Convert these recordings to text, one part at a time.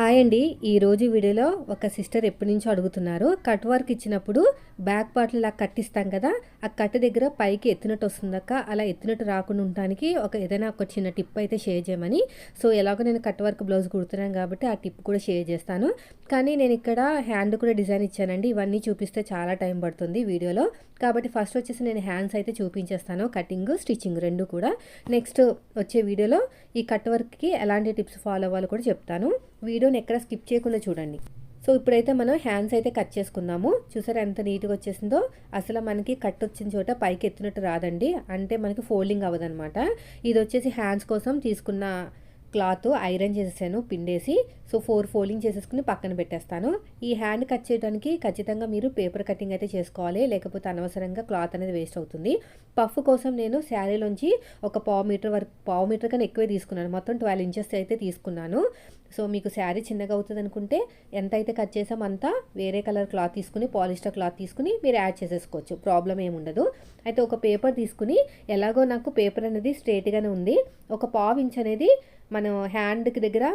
Hi అండి. ఈరోజు వీడియోలో ఒక సిస్టర్ ఎప్పటి నుంచో అడుగుతున్నారు. కట్ వర్క్ ఇచ్చినప్పుడు బ్యాక్ పార్ట్లు ఇలా కట్టిస్తాం కదా ఆ కట్ దగ్గర పైకి ఎత్తినట్టు వస్తుందక్క అలా ఎత్తినట్టు రాకుండా ఉండటానికి ఒక ఏదైనా ఒక చిన్న టిప్ అయితే షేర్ చేయమని. సో ఎలాగో నేను కట్ వర్క్ బ్లౌజ్ కుడుతున్నాను కాబట్టి ఆ టిప్ కూడా షేర్ చేస్తాను. కానీ నేను ఇక్కడ హ్యాండ్ కూడా డిజైన్ ఇచ్చానండి. ఇవన్నీ చూపిస్తే చాలా టైం పడుతుంది వీడియోలో. కాబట్టి ఫస్ట్ వచ్చేసి నేను హ్యాండ్స్ అయితే చూపించేస్తాను. కటింగ్ స్టిచ్చింగ్ రెండు కూడా. నెక్స్ట్ వచ్చే వీడియోలో ఈ కట్ వర్క్కి ఎలాంటి టిప్స్ ఫాలో అవ్వాలో కూడా చెప్తాను. వీడియోని ఎక్కడ స్కిప్ చేయకుండా చూడండి. సో ఇప్పుడైతే మనం హ్యాండ్స్ అయితే కట్ చేసుకున్నాము చూసారా ఎంత నీట్గా వచ్చేసిందో? అసలు మనకి కట్ వచ్చిన చోట పైకి ఎత్తినట్టు రాదండి. అంటే మనకి ఫోల్డింగ్ అవ్వదనమాట ఇది వచ్చేసి హ్యాండ్స్ కోసం తీసుకున్న క్లాత్ ఐరన్ చేసేసాను పిండేసి. సో ఫోర్ ఫోల్డింగ్ చేసేసుకుని పక్కన పెట్టేస్తాను. ఈ హ్యాండ్ కట్ చేయడానికి ఖచ్చితంగా మీరు పేపర్ కటింగ్ అయితే చేసుకోవాలి. లేకపోతే అనవసరంగా క్లాత్ అనేది వేస్ట్ అవుతుంది. పఫ్ కోసం నేను శారీలోంచి ఒక పావు మీటర్ వరకు పావు మీటర్ కన్నా ఎక్కువే తీసుకున్నాను. మొత్తం ట్వెల్వ్ ఇంచెస్ అయితే తీసుకున్నాను. సో మీకు శారీ చిన్నగా అవుతుంది అనుకుంటే ఎంత అయితే కట్ చేసాం అంతా వేరే కలర్ క్లాత్ తీసుకుని పాలిస్టర్ క్లాత్ తీసుకుని మీరు యాడ్ చేసేసుకోవచ్చు. ప్రాబ్లం ఏముండదు ఉండదు. అయితే ఒక పేపర్ తీసుకుని ఎలాగో నాకు పేపర్ అనేది స్ట్రేట్గానే ఉంది. ఒక పావు ఇంచ్ అనేది మనం హ్యాండ్కి దగ్గర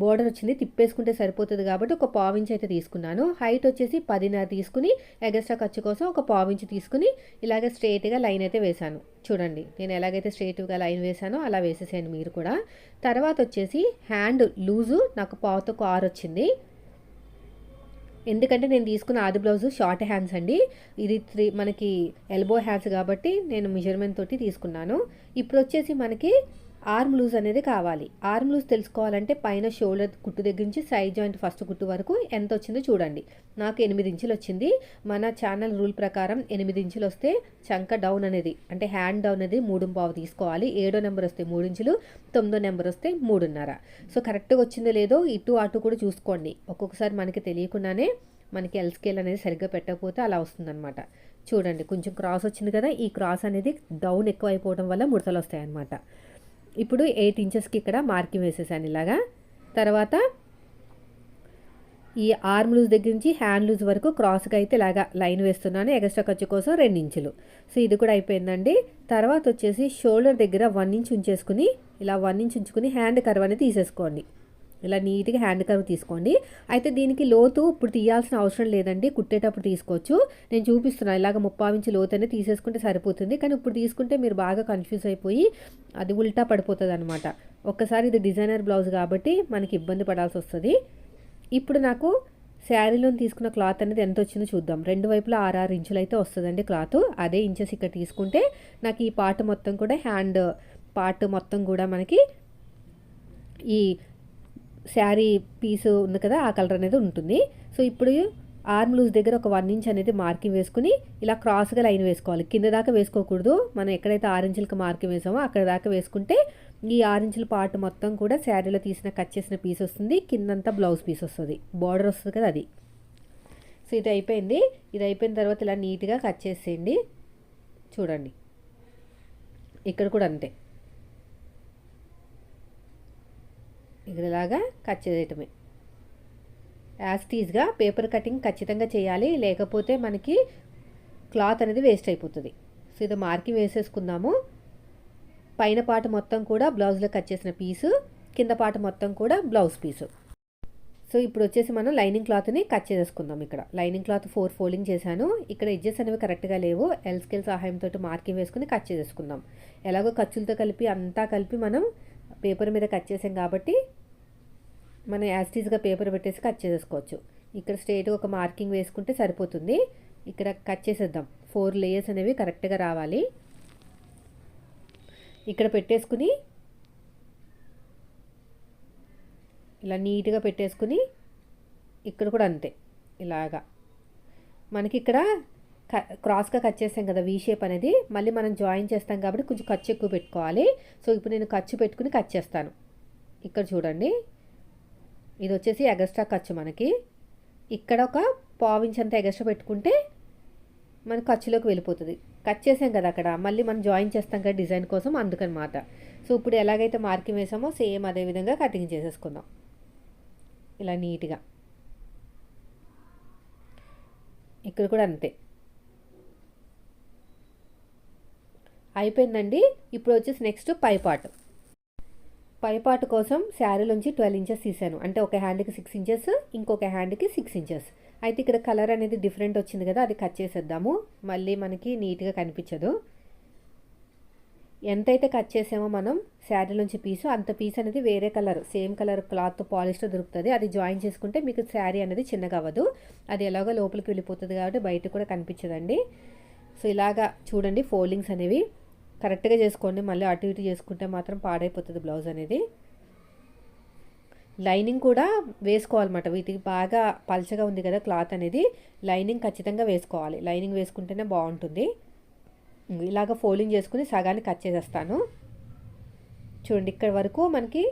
బోర్డర్ వచ్చింది తిప్పేసుకుంటే సరిపోతుంది కాబట్టి ఒక పావించి అయితే తీసుకున్నాను. హైట్ వచ్చేసి పదిన్నర తీసుకుని ఎగస్ట్రా ఖర్చు కోసం ఒక పావించి తీసుకుని ఇలాగ స్ట్రేట్గా లైన్ అయితే వేశాను. చూడండి నేను ఎలాగైతే స్ట్రేట్గా లైన్ వేశానో అలా వేసేసాను మీరు కూడా. తర్వాత వచ్చేసి హ్యాండ్ లూజు నాకు పావుతో కార్ వచ్చింది. ఎందుకంటే నేను తీసుకున్న ఆది బ్లౌజు షార్ట్ హ్యాండ్స్ అండి. ఇది త్రీ మనకి ఎల్బో హ్యాండ్స్ కాబట్టి నేను మెజర్మెంట్ తోటి తీసుకున్నాను. ఇప్పుడు వచ్చేసి మనకి ఆర్మ్ లూజ్ అనేది కావాలి. ఆర్మ్ లూజ్ తెలుసుకోవాలంటే పైన షోల్డర్ కుట్టు దగ్గర నుంచి సైడ్ జాయింట్ ఫస్ట్ కుట్టు వరకు ఎంత వచ్చిందో చూడండి. నాకు ఎనిమిది ఇంచులు వచ్చింది. మన ఛానల్ రూల్ ప్రకారం ఎనిమిది ఇంచులు వస్తే చంక డౌన్ అనేది అంటే హ్యాండ్ డౌన్ అనేది మూడు పావు తీసుకోవాలి. ఏడో నెంబర్ వస్తే మూడు ఇంచులు తొమ్మిదో నెంబర్ వస్తే మూడున్నర. సో కరెక్ట్గా వచ్చిందో లేదో ఇటు అటు కూడా చూసుకోండి. ఒక్కొక్కసారి మనకి తెలియకుండానే మనకి ఎల్ స్కేల్ అనేది సరిగ్గా పెట్టకపోతే అలా వస్తుందన్నమాట. చూడండి కొంచెం క్రాస్ వచ్చింది కదా ఈ క్రాస్ అనేది డౌన్ ఎక్కువ అయిపోవడం వల్ల ముడతలు వస్తాయన్నమాట. ఇప్పుడు ఎయిట్ ఇంచెస్కి ఇక్కడ మార్కింగ్ వేసేసాను ఇలాగా. తర్వాత ఈ ఆర్మ్ లూజ్ దగ్గర నుంచి హ్యాండ్ లూజ్ వరకు క్రాస్గా అయితే ఇలాగా లైన్ వేస్తున్నాను ఎగస్ట్రా ఖర్చు కోసం రెండు ఇంచులు. సో ఇది కూడా అయిపోయిందండి. తర్వాత వచ్చేసి షోల్డర్ దగ్గర వన్ ఇంచ్ ఉంచేసుకుని ఇలా వన్ ఇంచ్ ఉంచుకుని హ్యాండ్ కర్వ్ అనేది తీసేసుకోండి. ఇలా నీట్గా హ్యాండ్ కర్వ్ తీసుకోండి. అయితే దీనికి లోతు ఇప్పుడు తీయాల్సిన అవసరం లేదండి. కుట్టేటప్పుడు తీసుకోవచ్చు. నేను చూపిస్తున్నాను. ఇలాగ ముప్పావించి లోతు అనేది తీసేసుకుంటే సరిపోతుంది. కానీ ఇప్పుడు తీసుకుంటే మీరు బాగా కన్ఫ్యూజ్ అయిపోయి అది ఉల్టా పడిపోతుంది అనమాట ఒక్కసారి ఇది డిజైనర్ బ్లౌజ్ కాబట్టి మనకి ఇబ్బంది పడాల్సి వస్తుంది. ఇప్పుడు నాకు శారీలో తీసుకున్న క్లాత్ అనేది ఎంత వచ్చిందో చూద్దాం. రెండు వైపులా ఆరు ఇంచులు అయితే వస్తుందండి క్లాత్. అదే ఇంచెస్ ఇక్కడ తీసుకుంటే నాకు ఈ పార్ట్ మొత్తం కూడా హ్యాండ్ పార్ట్ మొత్తం కూడా మనకి ఈ శారీ పీస్ ఉంది కదా ఆ కలర్ అనేది ఉంటుంది. సో ఇప్పుడు ఆర్మ్ లూజ్ దగ్గర ఒక వన్ ఇంచ్ అనేది మార్కింగ్ వేసుకుని ఇలా క్రాస్గా లైన్ వేసుకోవాలి. కింద దాకా వేసుకోకూడదు. మనం ఎక్కడైతే ఆరెంజ్లకి మార్కింగ్ వేసామో అక్కడ దాకా వేసుకుంటే ఈ ఆరెంజ్ల పార్ట్ మొత్తం కూడా శారీలో తీసిన కట్ చేసిన పీస్ వస్తుంది. కిందంతా బ్లౌజ్ పీస్ వస్తుంది. బార్డర్ వస్తుంది కదా అది. సో ఇది అయిపోయింది. ఇది అయిపోయిన తర్వాత ఇలా నీట్గా కట్ చేసేయండి. చూడండి. ఇక్కడ కూడా అంతే. ఇక్కడ ఇలాగా కట్ చేయటమే. యాస్టీజ్గా పేపర్ కటింగ్ ఖచ్చితంగా చేయాలి లేకపోతే మనకి క్లాత్ అనేది వేస్ట్ అయిపోతుంది. సో ఇది మార్కింగ్ వేసేసుకుందాము. పైన పాట మొత్తం కూడా బ్లౌజ్లో కట్ చేసిన పీసు కింద పాట మొత్తం కూడా బ్లౌజ్ పీసు సో ఇప్పుడు వచ్చేసి మనం లైనింగ్ క్లాత్ని కట్ చేసేసుకుందాం ఇక్కడ. లైనింగ్ క్లాత్ ఫోర్ ఫోల్డింగ్ చేశాను. ఇక్కడ ఎడ్జెస్ అనేవి కరెక్ట్గా లేవు. ఎల్ స్కేల్ సహాయంతో మార్కింగ్ వేసుకుని కట్ చేసేసుకుందాం. ఎలాగో ఖర్చులతో కలిపి అంతా కలిపి మనం పేపర్ మీద కట్ చేసాం కాబట్టి మనం యాస్టీజ్గా పేపర్ పెట్టేసి కట్ చేసేసుకోవచ్చు. ఇక్కడ స్ట్రేట్గా ఒక మార్కింగ్ వేసుకుంటే సరిపోతుంది. ఇక్కడ కట్ చేసేద్దాం. ఫోర్ లేయర్స్ అనేవి కరెక్ట్గా రావాలి. ఇక్కడ పెట్టేసుకుని ఇలా నీట్గా పెట్టేసుకుని ఇక్కడ కూడా అంతే. ఇలాగా. మనకి ఇక్కడ క్రాస్గా కట్ చేస్తాం కదా వీ షేప్ అనేది. మళ్ళీ మనం జాయిన్ చేస్తాం కాబట్టి కొంచెం ఖర్చు ఎక్కువ పెట్టుకోవాలి. సో ఇప్పుడు నేను ఖర్చు పెట్టుకుని కట్ చేస్తాను. ఇక్కడ చూడండి. ఇది వచ్చేసి ఎగస్ట్రా ఖర్చు మనకి. ఇక్కడ ఒక పావించ్ అంత ఎగస్ట్రా పెట్టుకుంటే మన ఖర్చులోకి వెళ్ళిపోతుంది. కట్ చేసాం కదా అక్కడ మళ్ళీ మనం జాయిన్ చేస్తాం కదా డిజైన్ కోసం అందుకనమాట. సో ఇప్పుడు ఎలాగైతే మార్కింగ్ వేసామో సేమ్ అదే విధంగా కటింగ్ చేసేసుకుందాం. ఇలా నీట్గా. ఇక్కడ కూడా అంతే. అయిపోయిందండి. ఇప్పుడు వచ్చేసి నెక్స్ట్ పై పార్ట్. పైపాటు కోసం శారీలోంచి ట్వెల్వ్ ఇంచెస్ తీసాను అంటే ఒక హ్యాండ్కి సిక్స్ ఇంచెస్ ఇంకొక హ్యాండ్కి సిక్స్ ఇంచెస్ అయితే ఇక్కడ కలర్ అనేది డిఫరెంట్ వచ్చింది కదా అది కట్ చేసేద్దాము. మళ్ళీ మనకి నీట్గా కనిపించదు. ఎంతైతే కట్ చేసామో మనం శారీలోంచి పీసు అంత పీస్ అనేది వేరే colour same colour cloth polyester దొరుకుతుంది. అది జాయిన్ చేసుకుంటే మీకు శారీ అనేది చిన్నగా అవ్వదు. అది ఎలాగో లోపలికి వెళ్ళిపోతుంది కాబట్టి బయట కూడా కనిపించదండి. సో ఇలాగా చూడండి ఫోల్డింగ్స్ అనేవి. కరెక్ట్గా చేసుకోండి మళ్ళీ అటు ఇటు చేసుకుంటే మాత్రం పాడైపోతుంది బ్లౌజ్ అనేది. లైనింగ్ కూడా వేసుకోవాలన్నమాట. వీటికి బాగా పల్చగా ఉంది కదా క్లాత్ అనేది లైనింగ్ ఖచ్చితంగా వేసుకోవాలి. లైనింగ్ వేసుకుంటేనే బాగుంటుంది. ఇలాగ ఫోల్డింగ్ చేసుకుని సగాన్ని కట్ చేసేస్తాను. చూడండి ఇక్కడ వరకు మనకి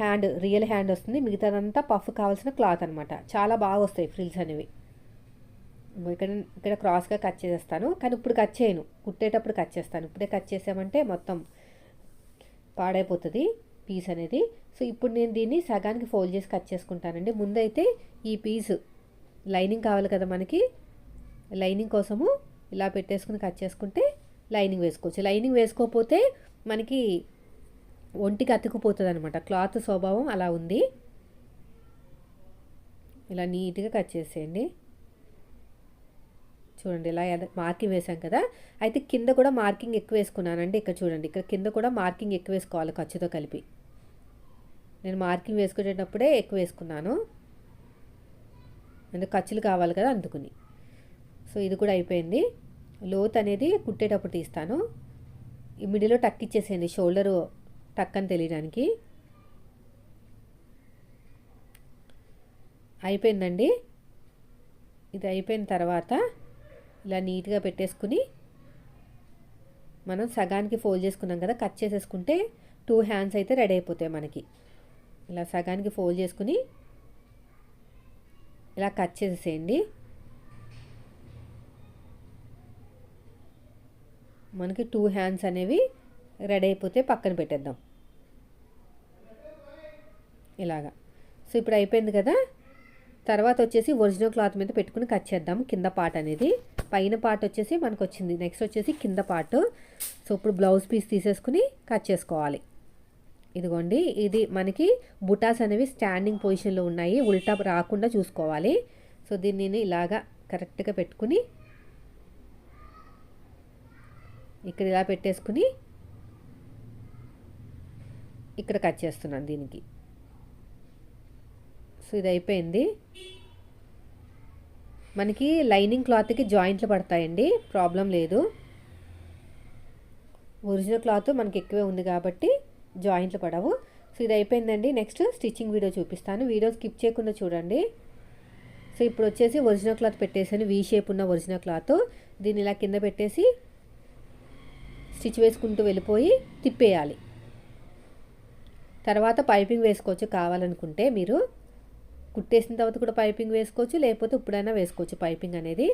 హ్యాండ్ రియల్ హ్యాండ్ వస్తుంది. మిగతాదంతా పఫ్ కావాల్సిన క్లాత్ అనమాట చాలా బాగా వస్తాయి ఫ్రిల్స్ అనేవి. ఇక్కడ ఇక్కడ క్రాస్గా కట్ చేసేస్తాను. కానీ ఇప్పుడు కట్ చేయను. కుట్టేటప్పుడు కట్ చేస్తాను. ఇప్పుడే కట్ చేసామంటే మొత్తం పాడైపోతుంది పీస్ అనేది. సో ఇప్పుడు నేను దీన్ని సగానికి ఫోల్డ్ చేసి కట్ చేసుకుంటానండి. ముందైతే ఈ పీస్ లైనింగ్ కావాలి కదా మనకి. లైనింగ్ కోసము ఇలా పెట్టేసుకుని కట్ చేసుకుంటే లైనింగ్ వేసుకోవచ్చు. లైనింగ్ వేసుకోకపోతే మనకి ఒంటికి అతుకుపోతుంది అనమాట క్లాత్ స్వభావం అలా ఉంది. ఇలా నీట్గా కట్ చేసేయండి. చూడండి ఇలా మార్కింగ్ వేసాం కదా. అయితే కింద కూడా మార్కింగ్ ఎక్కువ వేసుకున్నానండి ఇక్కడ చూడండి ఇక్కడ కింద కూడా మార్కింగ్ ఎక్కువ వేసుకోవాలి ఖర్చుతో కలిపి. నేను మార్కింగ్ వేసుకునేటప్పుడే ఎక్కువ వేసుకున్నాను. అంటే ఖర్చులు కావాలి కదా అందుకుని. సో ఇది కూడా అయిపోయింది. లోత్ అనేది కుట్టేటప్పుడు తీస్తాను. ఈ మిడిలో టక్ ఇచ్చేసేయండి షోల్డరు టక్ అని తెలియడానికి. అయిపోయిందండి. ఇది అయిపోయిన తర్వాత ఇలా నీట్గా పెట్టేసుకుని మనం సగానికి ఫోల్డ్ చేసుకున్నాం కదా కట్ చేసేసుకుంటే టూ హ్యాండ్స్ అయితే రెడీ అయిపోతాయి మనకి. ఇలా సగానికి ఫోల్డ్ చేసుకుని ఇలా కట్ చేసేసేయండి. మనకి టూ హ్యాండ్స్ అనేవి రెడీ అయిపోతే పక్కన పెట్టేద్దాం. ఇలాగా. సో ఇప్పుడు అయిపోయింది కదా? తర్వాత వచ్చేసి ఒరిజినల్ క్లాత్ మీద పెట్టుకుని కట్ చేద్దాం. కింద పార్ట్ అనేది. పైన పార్ట్ వచ్చేసి మనకు వచ్చింది నెక్స్ట్ వచ్చేసి కింద పార్ట్ సో ఇప్పుడు బ్లౌజ్ పీస్ తీసేసుకుని కట్ చేసుకోవాలి. ఇదిగోండి ఇది మనకి బుటాస్ అనేవి స్టాండింగ్ పొజిషన్లో ఉన్నాయి. ఉల్టా రాకుండా చూసుకోవాలి. సో దీన్ని నేను ఇలాగా కరెక్ట్గా పెట్టుకుని ఇక్కడ ఇలా పెట్టేసుకుని ఇక్కడ కట్ చేస్తున్నాను దీనికి. సో ఇది అయిపోయింది. మనకి లైనింగ్ క్లాత్కి జాయింట్లు పడతాయండి. ప్రాబ్లం లేదు. ఒరిజినల్ క్లాత్ మనకి ఎక్కువే ఉంది కాబట్టి జాయింట్లు పడవు. సో ఇది అయిపోయిందండి. నెక్స్ట్ స్టిచ్చింగ్ వీడియో చూపిస్తాను. వీడియో స్కిప్ చేయకుండా చూడండి. సో ఇప్పుడు వచ్చేసి ఒరిజినల్ క్లాత్ పెట్టేసాను వీ షేప్ ఉన్న ఒరిజినల్ క్లాత్. దీన్ని ఇలా కింద పెట్టేసి స్టిచ్ వేసుకుంటూ వెళ్ళిపోయి తిప్పేయాలి. తర్వాత పైపింగ్ వేసుకోవచ్చు కావాలనుకుంటే మీరు. కుట్టేసిన తర్వాత కూడా పైపింగ్ వేసుకోవచ్చు లేకపోతే ఇప్పుడైనా వేసుకోవచ్చు. పైపింగ్ అనేది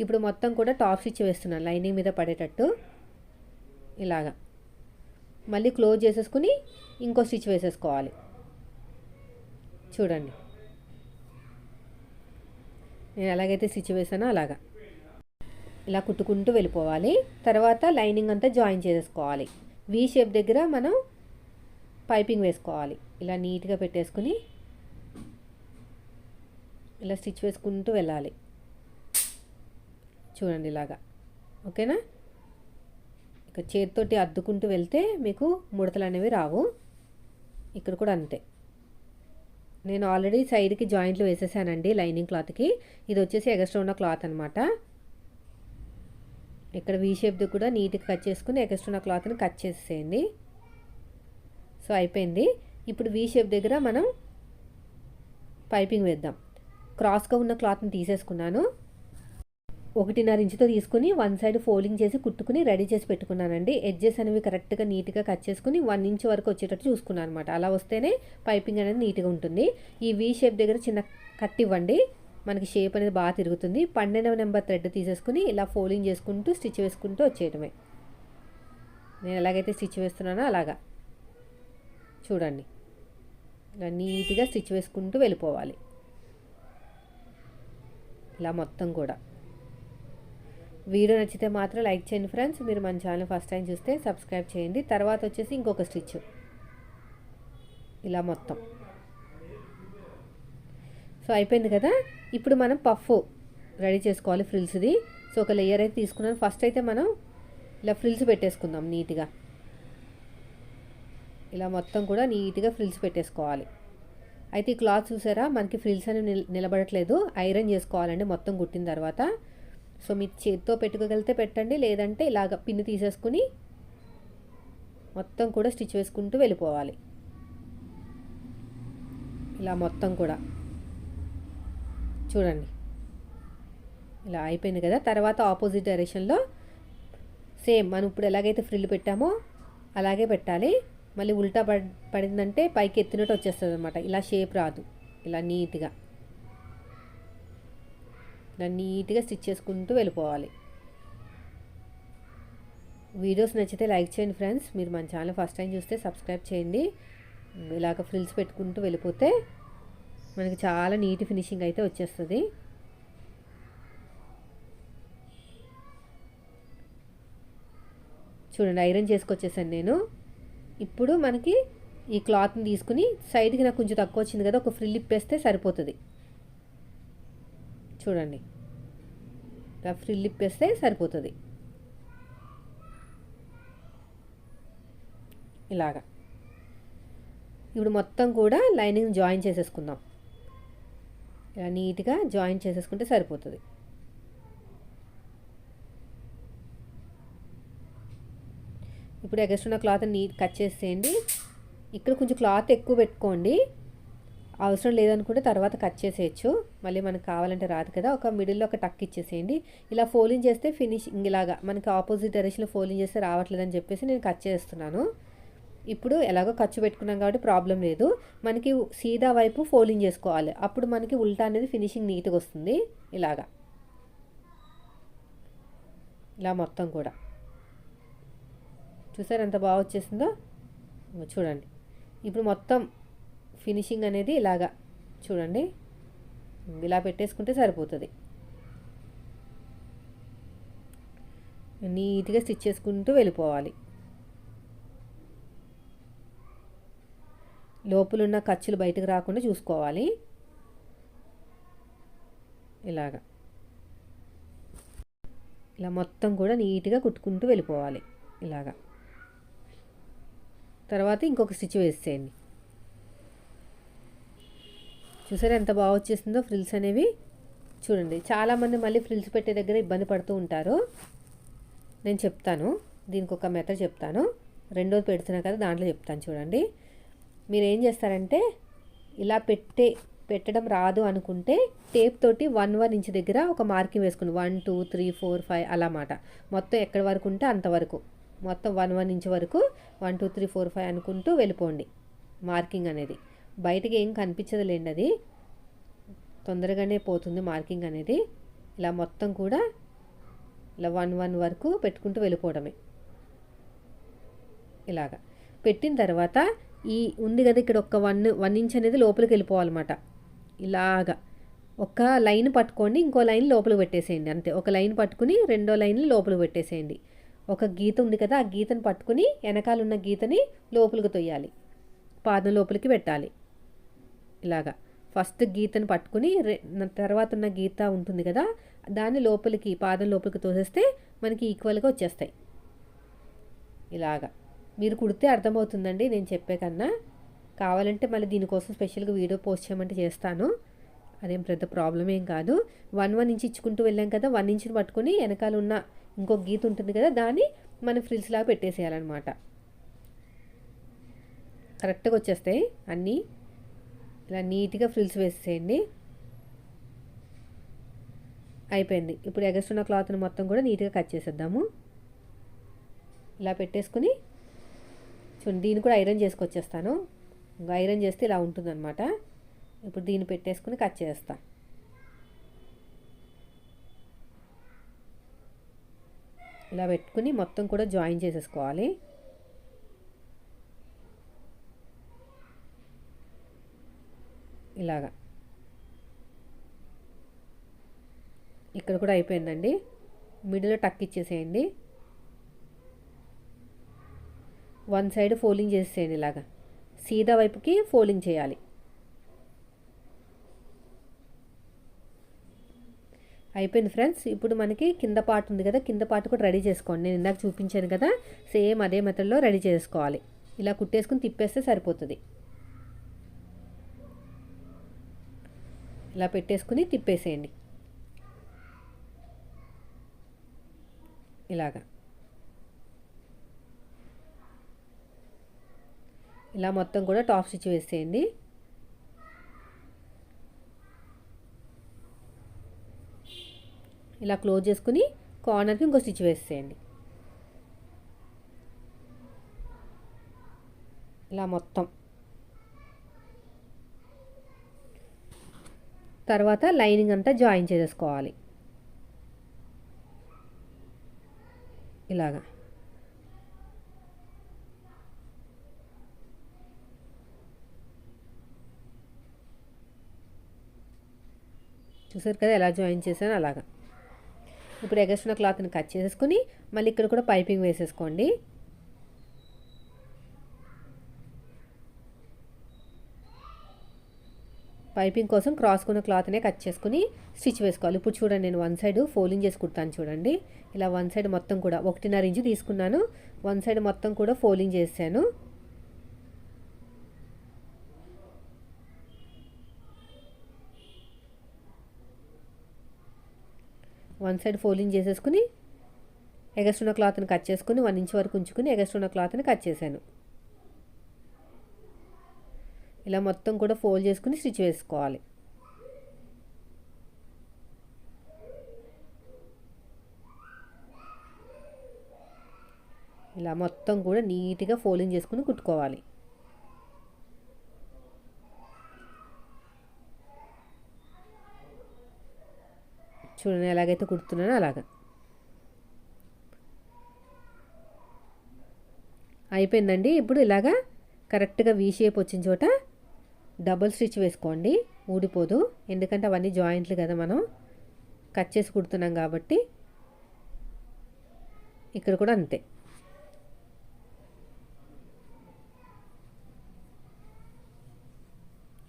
ఇప్పుడు మొత్తం కూడా టాప్ స్టిచ్ వేస్తున్నాను లైనింగ్ మీద పడేటట్టు. ఇలాగా. మళ్ళీ క్లోజ్ చేసేసుకుని ఇంకో స్టిచ్ వేసేసుకోవాలి. చూడండి. నేను ఎలాగైతే స్టిచ్ వేసానో అలాగా. ఇలా కుట్టుకుంటూ వెళ్ళిపోవాలి. తర్వాత లైనింగ్ అంతా జాయిన్ చేసేసుకోవాలి. వీ షేప్ దగ్గర మనం పైపింగ్ వేసుకోవాలి. ఇలా నీట్గా పెట్టేసుకుని ఇలా స్టిచ్ వేసుకుంటూ వెళ్ళాలి. చూడండి ఇలాగా. ఓకేనా? ఇక చేతితోటి అద్దుకుంటూ వెళ్తే మీకు ముడతలు అనేవి రావు. ఇక్కడ కూడా అంతే. నేను ఆల్రెడీ సైడ్కి జాయింట్లు వేసేసానండి లైనింగ్ క్లాత్కి. ఇది వచ్చేసి ఎగస్ట్రా ఉన్న క్లాత్ అనమాట ఇక్కడ వీ షేప్ది కూడా నీట్గా కట్ చేసుకుని ఎగస్ట్రా ఉన్న క్లాత్ని కట్ చేసేయండి సో అయిపోయింది. ఇప్పుడు వీ షేప్ దగ్గర మనం పైపింగ్ వేద్దాం. క్రాస్గా ఉన్న క్లాత్ని తీసేసుకున్నాను. ఒకటిన్నర ఇంచుతో తీసుకుని వన్ సైడ్ ఫోల్డింగ్ చేసి కుట్టుకుని రెడీ చేసి పెట్టుకున్నానండి. ఎడ్జెస్ అనేవి కరెక్ట్గా నీట్గా కట్ చేసుకుని వన్ ఇంచ్ వరకు వచ్చేటట్టు చూసుకున్నాను అనమాట అలా వస్తేనే పైపింగ్ అనేది నీట్గా ఉంటుంది. ఈ వీ షేప్ దగ్గర చిన్న కట్ ఇవ్వండి. మనకి షేప్ అనేది బాగా తిరుగుతుంది. పన్నెండవ నెంబర్ థ్రెడ్ తీసేసుకుని ఇలా ఫోల్డింగ్ చేసుకుంటూ స్టిచ్ వేసుకుంటూ వచ్చేయటమే. నేను ఎలాగైతే స్టిచ్ వేస్తున్నానో అలాగా. చూడండి. ఇలా నీట్గా స్టిచ్ వేసుకుంటూ వెళ్ళిపోవాలి. ఇలా మొత్తం కూడా. వీడియో నచ్చితే మాత్రం లైక్ చేయండి ఫ్రెండ్స్. మీరు మన ఛానల్ ఫస్ట్ టైం చూస్తే సబ్స్క్రైబ్ చేయండి. తర్వాత వచ్చేసి ఇంకొక స్టిచ్. ఇలా మొత్తం. సో అయిపోయింది కదా? ఇప్పుడు మనం పఫ్ రెడీ చేసుకోవాలి ఫ్రిల్స్ది. సో ఒక లేయర్ అయితే తీసుకున్నాను. ఫస్ట్ అయితే మనం ఇలా ఫ్రిల్స్ పెట్టేసుకుందాం నీట్గా. ఇలా మొత్తం కూడా నీట్గా ఫ్రిల్స్ పెట్టేసుకోవాలి. అయితే ఈ క్లాత్ చూసారా? మనకి ఫ్రిల్స్ అనేవి నిలబడట్లేదు. ఐరన్ చేసుకోవాలండి మొత్తం కుట్టిన తర్వాత. సో మీ చేతితో పెట్టుకోగలిగితే పెట్టండి. లేదంటే ఇలాగ పిన్ను తీసేసుకుని మొత్తం కూడా స్టిచ్ వేసుకుంటూ వెళ్ళిపోవాలి. ఇలా మొత్తం కూడా. చూడండి. ఇలా అయిపోయింది కదా? తర్వాత ఆపోజిట్ డైరెక్షన్లో సేమ్ మనం ఇప్పుడు ఎలాగైతే ఫ్రిల్ పెట్టామో అలాగే పెట్టాలి. మళ్ళీ ఉల్టా పడ్ పడిందంటే పైకి ఎత్తినట్టు వచ్చేస్తుంది అనమాట ఇలా షేప్ రాదు. ఇలా నీట్గా. ఇలా నీట్గా స్టిచ్ చేసుకుంటూ వెళ్ళిపోవాలి. వీడియోస్ నచ్చితే లైక్ చేయండి ఫ్రెండ్స్. మీరు మన ఛానల్ ఫస్ట్ టైం చూస్తే సబ్స్క్రైబ్ చేయండి. ఇలాగ ఫ్రిల్స్ పెట్టుకుంటూ వెళ్ళిపోతే మనకి చాలా నీట్ ఫినిషింగ్ అయితే వచ్చేస్తుంది. చూడండి ఐరన్ చేసుకొచ్చేసాను నేను. ఇప్పుడు మనకి ఈ క్లాత్ని తీసుకుని సైడ్కి నాకు కొంచెం తక్కువ వచ్చింది కదా ఒక ఫ్రిల్ ఇప్పేస్తే సరిపోతుంది. చూడండి. ఇలా ఫ్రిల్ ఇప్పేస్తే సరిపోతుంది. ఇలాగా. ఇప్పుడు మొత్తం కూడా లైనింగ్ జాయిన్ చేసేసుకుందాం. ఇలా నీట్గా జాయిన్ చేసేసుకుంటే సరిపోతుంది. ఇప్పుడు ఎగస్ట్రున్న క్లాత్ నీట్ కట్ చేసేయండి. ఇక్కడ కొంచెం క్లాత్ ఎక్కువ పెట్టుకోండి. అవసరం లేదనుకుంటే తర్వాత కట్ చేసేయచ్చు. మళ్ళీ మనకు కావాలంటే రాదు కదా. ఒక మిడిల్లో ఒక టక్ ఇచ్చేసేయండి. ఇలా ఫోలింగ్ చేస్తే ఫినిషింగ్ ఇలాగా మనకి ఆపోజిట్ డైరెక్షన్లో ఫోలింగ్ చేస్తే రావట్లేదని చెప్పేసి నేను కట్ చేస్తున్నాను. ఇప్పుడు ఎలాగో ఖర్చు పెట్టుకున్నాం కాబట్టి ప్రాబ్లం లేదు. మనకి సీదా వైపు ఫోలింగ్ చేసుకోవాలి. అప్పుడు మనకి ఉల్టా అనేది ఫినిషింగ్ నీట్గా వస్తుంది. ఇలాగా. ఇలా మొత్తం కూడా. చూసారు ఎంత బాగా వచ్చేసిందో? చూడండి. ఇప్పుడు మొత్తం ఫినిషింగ్ అనేది ఇలాగా చూడండి. ఇలా పెట్టేసుకుంటే సరిపోతుంది. నీట్గా స్టిచ్ చేసుకుంటూ వెళ్ళిపోవాలి. లోపలున్న ఖర్చులు బయటకు రాకుండా చూసుకోవాలి. ఇలాగా. ఇలా మొత్తం కూడా నీట్గా కుట్టుకుంటూ వెళ్ళిపోవాలి. ఇలాగా. తర్వాత ఇంకొక స్టిచ్ వేసేయండి. చూసారా ఎంత బాగా వచ్చేసిందో ఫ్రిల్స్ అనేవి? చూడండి చాలామంది మళ్ళీ ఫ్రిల్స్ పెట్టే దగ్గర ఇబ్బంది పడుతూ ఉంటారు. నేను చెప్తాను దీనికి ఒక మెథడ్ చెప్తాను. రెండోది పెడుతున్నా కదా దాంట్లో చెప్తాను చూడండి. మీరు ఏం చేస్తారంటే ఇలా పెట్టే పెట్టడం రాదు అనుకుంటే టేప్ తోటి వన్ వన్ ఇంచ్ దగ్గర ఒక మార్కింగ్ వేసుకుని one two three four five అలా మాట. మొత్తం ఎక్కడి వరకు ఉంటే అంతవరకు. మొత్తం వన్ వన్ ఇంచ్ వరకు one two three four five అనుకుంటూ వెళ్ళిపోండి. మార్కింగ్ అనేది. బయటికి ఏం కనిపించదులేండి అది. తొందరగానే పోతుంది మార్కింగ్ అనేది. ఇలా మొత్తం కూడా ఇలా వన్ వన్ వరకు పెట్టుకుంటూ వెళ్ళిపోవడమే. ఇలాగా. పెట్టిన తర్వాత ఈ ఉంది కదా ఇక్కడ ఒక వన్ వన్ ఇంచ్ అనేది లోపలికి వెళ్ళిపోవాలన్నమాట. ఇలాగా. ఒక లైన్ పట్టుకోండి ఇంకో లైన్ లోపల పెట్టేసేయండి అంతే. ఒక లైన్ పట్టుకుని రెండో లైన్ లోపల పెట్టేసేయండి. ఒక గీత ఉంది కదా ఆ గీతను పట్టుకుని వెనకాల ఉన్న గీతని లోపలికి తొయ్యాలి. పాదం లోపలికి పెట్టాలి. ఇలాగా. ఫస్ట్ గీతను పట్టుకుని తర్వాత ఉన్న గీత ఉంటుంది కదా దాన్ని లోపలికి పాదం లోపలికి తోసేస్తే మనకి ఈక్వల్గా వచ్చేస్తాయి. ఇలాగా. మీరు కుడితే అర్థమవుతుందండి నేను చెప్పే కన్నా. కావాలంటే మళ్ళీ దీనికోసం స్పెషల్గా వీడియో పోస్ట్ చేయమంటే చేస్తాను. అదేం పెద్ద ప్రాబ్లం ఏం కాదు. వన్ వన్ ఇంచ్ ఇచ్చుకుంటూ వెళ్ళాం కదా వన్ ఇంచ్ని పట్టుకొని వెనకాల ఉన్న ఇంకొక గీత ఉంటుంది కదా దాన్ని మనం ఫ్రిల్స్ లాగా పెట్టేసేయాలన్నమాట. కరెక్ట్గా వచ్చేస్తాయి అన్నీ. ఇలా నీట్గా ఫ్రిల్స్ వేసేయండి అయిపోయింది. ఇప్పుడు ఎగస్ట్రున్న క్లాత్ని మొత్తం కూడా నీట్గా కట్ చేసేద్దాము. ఇలా పెట్టేసుకుని చూడండి దీన్ని కూడా ఐరన్ చేసుకొచ్చేస్తాను. ఐరన్ చేస్తే ఇలా ఉంటుందన్నమాట. ఇప్పుడు దీన్ని పెట్టేసుకుని కట్ చేస్తాను ఇలా పెట్టుకుని మొత్తం కూడా జాయిన్ చేసేసుకోవాలి. ఇలాగా. ఇక్కడ కూడా అయిపోయిందండి. మిడిల్లో టక్ ఇచ్చేసేయండి. వన్ సైడ్ ఫోల్డింగ్ చేసేయండి ఇలాగా. సీదా వైపుకి ఫోల్డింగ్ చేయాలి. అయిపోయింది ఫ్రెండ్స్. ఇప్పుడు మనకి కింద పార్ట్ ఉంది కదా కింద పార్ట్ కూడా రెడీ చేసుకోండి. నేను ఇందాక చూపించాను కదా సేమ్ అదే మెథడ్లో రెడీ చేసుకోవాలి. ఇలా కుట్టేసుకుని తిప్పేస్తే సరిపోతుంది. ఇలా పెట్టేసుకుని తిప్పేసేయండి. ఇలాగా. ఇలా మొత్తం కూడా టాప్ స్టిచ్ వేసేయండి. ఇలా క్లోజ్ చేసుకుని కార్నర్కి ఇంకో స్టిచ్ వేసేయండి. ఇలా మొత్తం. తర్వాత లైనింగ్ అంతా జాయిన్ చేసేసుకోవాలి. ఇలాగా. చూసారు కదా ఎలా జాయిన్ చేశాను అలాగా. ఇప్పుడు ఎగస్ట్రా క్లాత్ని కట్ చేసేసుకుని మళ్ళీ ఇక్కడ కూడా పైపింగ్ వేసేసుకోండి. పైపింగ్ కోసం క్రాస్ కొన్న క్లాత్నే కట్ చేసుకుని స్టిచ్ వేసుకోవాలి. ఇప్పుడు చూడండి నేను వన్ సైడ్ ఫోల్డింగ్ చేసి కుడతాను చూడండి. ఇలా వన్ సైడ్ మొత్తం కూడా ఒకటిన్నర ఇంచు తీసుకున్నాను. వన్ సైడ్ మొత్తం కూడా ఫోల్డింగ్ చేశాను వన్ సైడ్ ఫోల్డింగ్ చేసేసుకుని ఎగస్ట్రున్న క్లాత్ని కట్ చేసుకుని వన్ ఇంచ్ వరకు ఉంచుకుని ఎగస్ట్రున్న క్లాత్ని కట్ చేశాను. ఇలా మొత్తం కూడా ఫోల్డ్ చేసుకుని స్టిచ్ వేసుకోవాలి. ఇలా మొత్తం కూడా నీట్గా ఫోల్డింగ్ చేసుకుని కుట్టుకోవాలి. చూడండి ఎలాగైతే కుడుతున్నానో అలాగా. అయిపోయిందండి. ఇప్పుడు ఇలాగా కరెక్ట్గా వీ షేప్ వచ్చిన చోట డబుల్ స్టిచ్ వేసుకోండి. ఊడిపోదు. ఎందుకంటే అవన్నీ జాయింట్లు కదా మనం. కట్ చేసి కుడుతున్నాం కాబట్టి ఇక్కడ కూడా అంతే.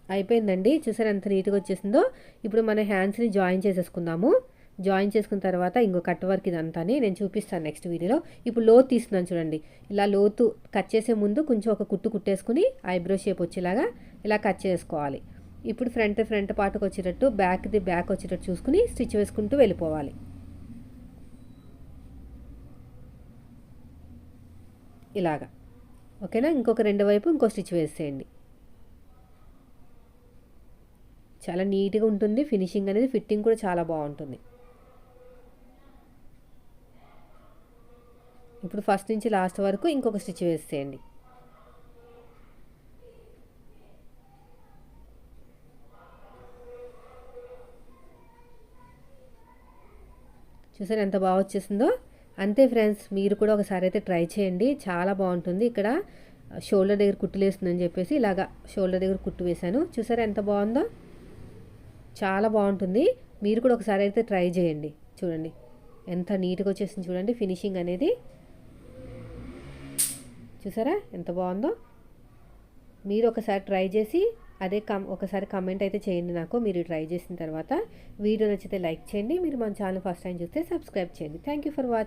అయిపోయిందండి. చూసారు ఎంత నీట్గా వచ్చేసిందో? ఇప్పుడు మన హ్యాండ్స్ని జాయిన్ చేసేసుకుందాము. జాయిన్ చేసుకున్న తర్వాత ఇంకో కట్ వర్క్ ఇదంతాని నేను చూపిస్తాను నెక్స్ట్ వీడియోలో ఇప్పుడు లోతు తీస్తున్నాను చూడండి. ఇలా లోతు కట్ చేసే ముందు కొంచెం ఒక కుట్టు కుట్టేసుకుని ఐబ్రో షేప్ వచ్చేలాగా ఇలా కట్ చేసుకోవాలి. ఇప్పుడు ఫ్రంట్ ఫ్రంట్ పార్ట్కి వచ్చేటట్టు బ్యాక్ది బ్యాక్ వచ్చేటట్టు చూసుకుని స్టిచ్ వేసుకుంటూ వెళ్ళిపోవాలి. ఇలాగా. ఓకేనా? ఇంకొక రెండు వైపు ఇంకో స్టిచ్ వేసేయండి. చాలా నీట్గా ఉంటుంది. ఫినిషింగ్ అనేది ఫిట్టింగ్ కూడా చాలా బాగుంటుంది. ఇప్పుడు ఫస్ట్ నుంచి లాస్ట్ వరకు ఇంకొక స్టిచ్ వేసేయండి. చూసారు ఎంత బాగా వచ్చేసిందో? అంతే ఫ్రెండ్స్ మీరు కూడా ఒకసారి అయితే ట్రై చేయండి. చాలా బాగుంటుంది. ఇక్కడ షోల్డర్ దగ్గర కుట్టు లేస్తుందని చెప్పేసి ఇలాగా షోల్డర్ దగ్గర కుట్టు వేశాను. చూసారా ఎంత బాగుందో? చాలా బాగుంటుంది. మీరు కూడా ఒకసారి అయితే ట్రై చేయండి. చూడండి. ఎంత నీట్గా వచ్చేసింది చూడండి. ఫినిషింగ్ అనేది. చూసారా? ఎంత బాగుందో. మీరు ఒకసారి ట్రై చేసి అదే కమ్ ఒకసారి కమెంట్ అయితే చేయండి నాకు. మీరు ట్రై చేసిన తర్వాత వీడియో నచ్చితే లైక్ చేయండి. మీరు మన ఛానల్ ఫస్ట్ టైం చూస్తే సబ్స్క్రైబ్ చేయండి. Thank you for watching